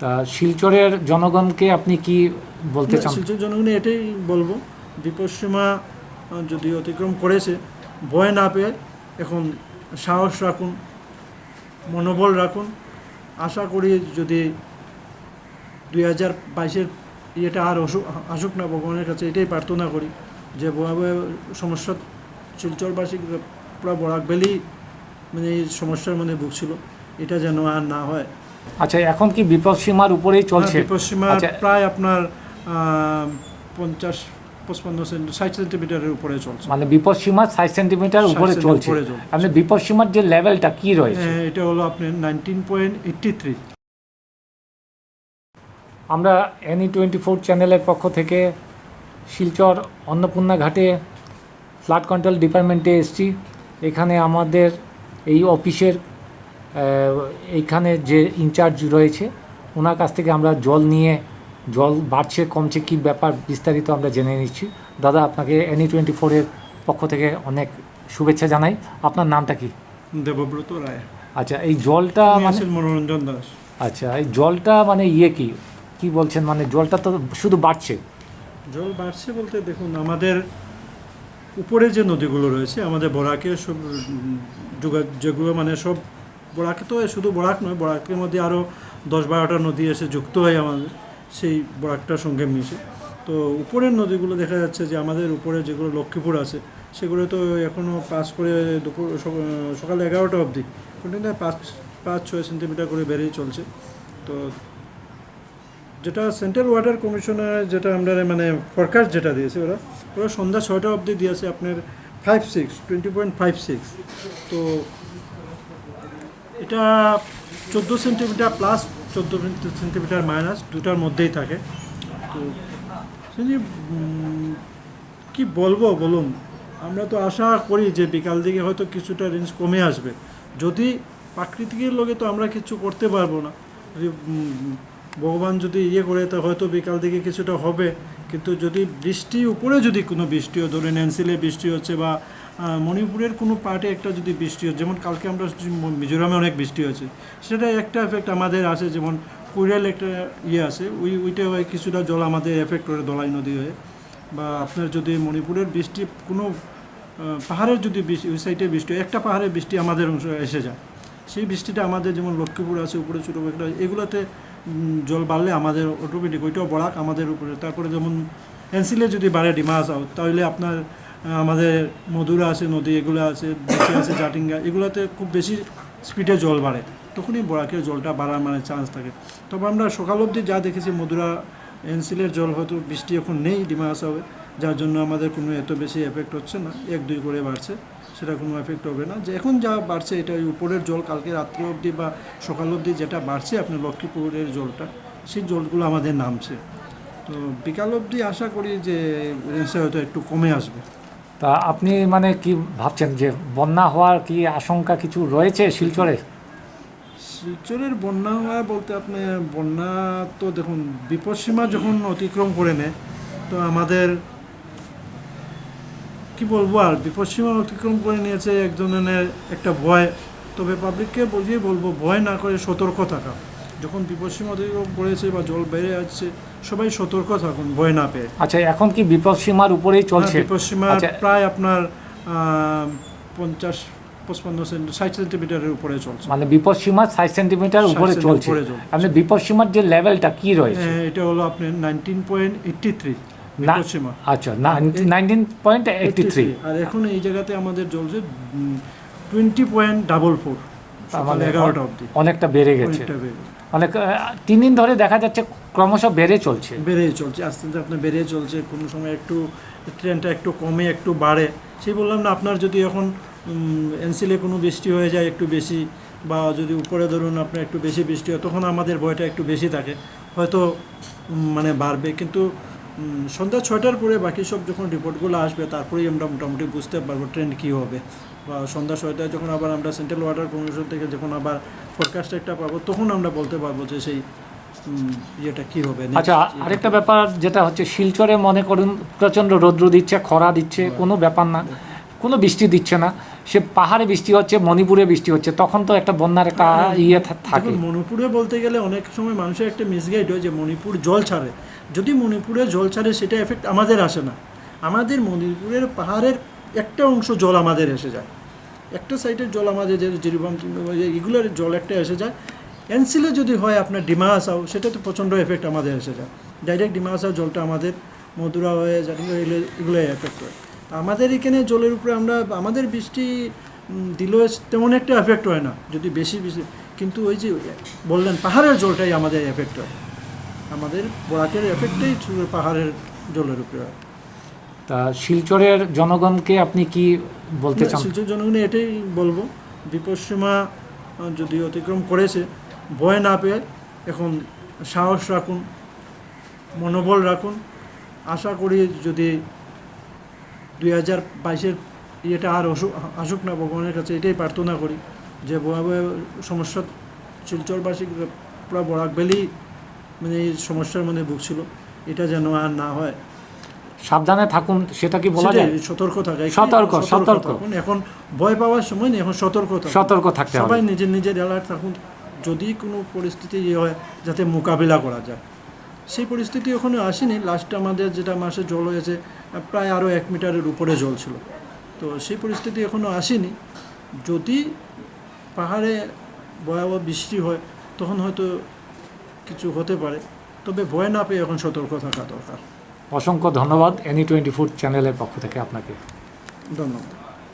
তা শিলচরের জনগণকে আপনি কি বলতে চান? শিলচর জনগণ এটাই বলব বিপদসীমা যদি অতিক্রম করেছে ভয় না পেয়ে এখন সাহস রাখুন মনোবল রাখুন। আশা করি যদি দুই হাজার বাইশের ইয়েটা আর অসুখ আসুক না ভগবানের কাছে এটাই প্রার্থনা করি যে ভয়াবহ সমস্যা শিলচরবাসী পুরো বরাক ভ্যালি মানে এই সমস্যার মানে ভুগছিল এটা যেন আর না হয়। আচ্ছা এখন কি বিপদ সীমার উপরেই চলছে? হ্যাঁ, বিপদসীমা আচ্ছা। প্রায় আপনার পঞ্চাশ পঁচপান্ন ষাট সেন্টিমিটারের উপরে চলছে। মানে বিপদ সীমা ষাট সেন্টিমিটার উপরে চলছে। আপনি বিপদ সীমার যে লেভেলটা কি রয়েছে? হ্যাঁ, এটা হলো আপনার নাইনটিন পয়েন্ট এইট্টি থ্রি। আমরা এনি টোয়েন্টি ফোর চ্যানেলের পক্ষ থেকে শিলচর অন্নপূর্ণা ঘাটে ফ্লাড কন্ট্রোল ডিপার্টমেন্টে এসেছি। এখানে আমাদের এই অফিসের এইখানে যে ইনচার্জ রয়েছে ওনার কাছ থেকে আমরা জল নিয়ে জল বাড়ছে কমছে কি ব্যাপার বিস্তারিত আমরা জেনে নিচ্ছি। দাদা আপনাকে এনি টোয়েন্টি ফোরের পক্ষ থেকে অনেক শুভেচ্ছা জানাই। আপনার নামটা কি? দেবব্রত রায়। আচ্ছা এই জলটা মানে মনোরঞ্জন দাস। আচ্ছা এই জলটা মানে ইয়ে কি? কি বলছেন মানে জলটা তো শুধু বাড়ছে? জল বাড়ছে বলতে দেখুন আমাদের উপরে যে নদীগুলো রয়েছে আমাদের বরাকে সব যোগা যেগুলো মানে সব বরাকে তো শুধু বরাক নয়, বরাকের মধ্যে আরও দশ বারোটা নদী এসে যুক্ত হয় আমাদের সেই বরাকটার সঙ্গে মিশে। তো উপরের নদীগুলো দেখা যাচ্ছে যে আমাদের উপরে যেগুলো লক্ষ্মীপুর আছে, সেগুলো তো এখনও পাস করে দুপুর সকাল এগারোটা অবধি কন্টিনিউ পাঁচ পাঁচ, ছয় সেন্টিমিটার করে বেড়েই চলছে। তো যেটা সেন্ট্রাল ওয়াটার কমিশনার যেটা আমরা মানে ফরকাস্ট যেটা দিয়েছে ওরা ওরা সন্ধ্যা ছয়টা অবধি দিয়েছে আপনার five six, twenty point five six. তো এটা চোদ্দ সেন্টিমিটার প্লাস চোদ্দ সেন্টিমিটার মাইনাস দুটার মধ্যেই থাকে। তো কি বলব বলুন? আমরা তো আশা করি যে বিকাল দিকে হয়তো কিছুটা রেঞ্জ কমে আসবে। যদি প্রাকৃতিকের লোকে তো আমরা কিছু করতে পারব না। যদি ভগবান যদি ইয়ে করে, তা হয়তো বিকাল দিকে কিছুটা হবে। কিন্তু যদি বৃষ্টি, উপরে যদি কোনো বৃষ্টিও ধরেন এনসিলে বৃষ্টি হচ্ছে বা মণিপুরের কোনো পার্টে একটা যদি বৃষ্টি হয় যেমন কালকে আমরা মিজোরামে অনেক বৃষ্টি হয়েছে সেটা একটা এফেক্ট আমাদের আছে যেমন কুইরাল একটা ইয়ে আছে ওই ওইটা হয় কিছুটা জল আমাদের এফেক্ট করে দলাই নদী হয়ে। বা আপনার যদি মণিপুরের বৃষ্টি কোনো পাহাড়ের যদি বৃষ্টি ওই সাইডে বৃষ্টি হয়, একটা পাহাড়ের বৃষ্টি আমাদের অংশ এসে যায়। সেই বৃষ্টিটা আমাদের যেমন লক্ষ্মীপুর আছে উপরে ছোটো একটা এগুলোতে জল বাড়লে আমাদের অটোমেটিক ওইটাও বড়াক আমাদের উপরে। তারপরে যেমন এনসিলে যদি বাড়ে ডিমাস আউট তাহলে আপনার আমাদের মধুরা আছে, নদী, এগুলো আছে বেঁচে আছে, জাটিঙ্গা, এগুলোতে খুব বেশি স্পিডে জল বাড়ে। তখনই বরাকের জলটা বাড়ার মানে চান্স থাকে। তবে আমরা সকাল অবধি যা দেখেছি, মধুরা এনসিলের জল হয়তো বৃষ্টি এখন নেই ডিমাস হবে যার জন্য আমাদের কোনো এত বেশি এফেক্ট হচ্ছে না, এক দুই করে বাড়ছে। সেটা কোনো এফেক্ট হবে না। যে এখন যা বাড়ছে, এটা উপরের জল, কালকে রাত্রি অবধি বা সকাল অবধি যেটা বাড়ছে আপনার লক্ষ্মীপুরের জলটা, সেই জলগুলো আমাদের নামছে। তো বিকাল অবধি আশা করি যে রেঞ্জটা হয়তো একটু কমে আসবে। তা আপনি মানে কি ভাবছেন যে বন্যা হওয়ার কি আশঙ্কা কিছু রয়েছে শিলচরে? শিলচরের বন্যা হওয়া বলতে আপনি, বন্যা তো দেখুন, বিপদসীমা যখন অতিক্রম করে নেয়, তো আমাদের, কি বলব আর, বিপদসীমা অতিক্রম করে নিয়েছে এক ধরনের একটা ভয়। তবে পাবলিককে বলিয়ে বলব, ভয় না করে সতর্ক থাকা। যখন বিপদসীমা অতিক্রম করেছে বা জল বেড়ে যাচ্ছে সবাই সতর্ক থাকুন ভয় না পেয়ে। আচ্ছা এখন কি বিপদ সীমার উপরেই চলছে? হ্যাঁ, বিপদসীমা আচ্ছা। প্রায় আপনার পঞ্চাশ পঁচপান্ন ষাট সেন্টিমিটারের উপরে চলছে। মানে বিপদ সীমা ষাট সেন্টিমিটার উপরে চলছে। আপনি বিপদ সীমার যে লেভেলটা কি রয়েছে? হ্যাঁ, এটা হলো আপনার নাইনটিন পয়েন্ট এইট্টি থ্রি আচ্ছা নাইনটিন পয়েন্ট এইটটি থ্রি আর এখন এই জায়গাতে আমাদের চলছে টোয়েন্টি পয়েন্ট ডাবল ফোর মানে অনেকটা বেড়ে গেছে। অনেক তিন দিন ধরে দেখা যাচ্ছে ক্রমশ বেড়ে চলছে। বেড়েই চলছে, আস্তে আস্তে আপনার বেড়ে চলছে, কোনো সময় একটু ট্রেনটা একটু কমে, একটু বাড়ে। সেই বললাম না, আপনার যদি এখন এনসিলে কোনো বৃষ্টি হয়ে যায় একটু বেশি, বা যদি উপরে ধরুন আপনার একটু বেশি বৃষ্টি হয়, তখন আমাদের ভয়টা একটু বেশি থাকে। হয়তো মানে বাড়বে, কিন্তু সন্ধ্যা ছয়টার পরে বাকি সব যখন রিপোর্টগুলো আসবে তারপরেই আমরা মোটামুটি বুঝতে পারব ট্রেন্ড কী হবে। বা সন্ধ্যা ছয়টায় যখন আবার আমরা সেন্ট্রাল ওয়াটার কমিশন থেকে যখন আবার ফোরকাস্ট একটা পাবো তখন আমরা বলতে পারব যে সেই ইয়েটা কী হবে আচ্ছা আরেকটা ব্যাপার যেটা হচ্ছে শিলচরে মনে করুন প্রচণ্ড রৌদ্র দিচ্ছে খরা দিচ্ছে কোনো ব্যাপার না কোনো বৃষ্টি দিচ্ছে না। সে পাহাড়ে বৃষ্টি হচ্ছে মণিপুরে বৃষ্টি হচ্ছে তখন তো একটা বন্যার একটা ইয়ে থা- থাকে। মণিপুরে বলতে গেলে অনেক সময় মানুষের একটা মিসগাইড হয় যে মণিপুর জল ছাড়ে। যদি মণিপুরে জল ছাড়ে সেটা এফেক্ট আমাদের আসে না। আমাদের মণিপুরের পাহাড়ের একটা অংশ জল আমাদের এসে যায়। একটা সাইডের জল আমাদের যে জিরিবাম এগুলোর জল একটা এসে যায়। এনসিলে যদি হয় আপনার ডিমা আসাও সেটা তো প্রচণ্ড এফেক্ট আমাদের এসে যায়। ডাইরেক্ট ডিমা আসাও জলটা আমাদের মধুরা হয়ে এগুলো এফেক্ট হয় আমাদের এখানে জলের উপরে আমরা আমাদের বৃষ্টি দিলেও তেমন একটা এফেক্ট হয় না যদি বেশি বেশি কিন্তু ওই যে বললেন পাহাড়ের জলটাই আমাদের এফেক্ট হয়। আমাদের বরাকের এফেক্টটাই পাহাড়ের জলের উপরে হয়। তা শিলচরের জনগণকে আপনি কি বলতে চান? শিলচর জনগণে এটাই বলব বিপদসীমা যদি অতিক্রম করেছে ভয় না পেয়ে এখন সাহস রাখুন মনোবল রাখুন। আশা করি যদি দুই হাজার বাইশের ইয়েটা আর অসুখ আসুক না ভগবানের কাছে এটাই প্রার্থনা করি যে ভয়াবহ সমস্যা শিলচরবাসী পুরো বরাক ভ্যালি মানে এই সমস্যার মধ্যে ভুগছিল। এটা যেন আর না হয়। সাবধানে থাকুন সেটা কি বলা যায়? সতর্ক থাকা। সতর্ক, সতর্ক। এখন ভয় পাওয়ার সময় নেই এখন সতর্ক সতর্ক থাকতে সবাই নিজের নিজের অ্যালার্ট থাকুন। যদি কোনো পরিস্থিতি ইয়ে হয় যাতে মোকাবিলা করা যায়। সেই পরিস্থিতি ওখানে আসেনি। লাস্ট আমাদের যেটা মাসে জল হয়েছে প্রায় আরও এক মিটারের উপরে জল ছিল তো সেই পরিস্থিতি এখনও আসেনি। যদি পাহাড়ে ভয়াবহ বৃষ্টি হয় তখন হয়তো কিছু হতে পারে। তবে ভয় না পেয়ে এখন সতর্ক থাকা দরকার। অসংখ্য ধন্যবাদ এনি টোয়েন্টি ফোর চ্যানেলের পক্ষ থেকে আপনাকে। ধন্যবাদ।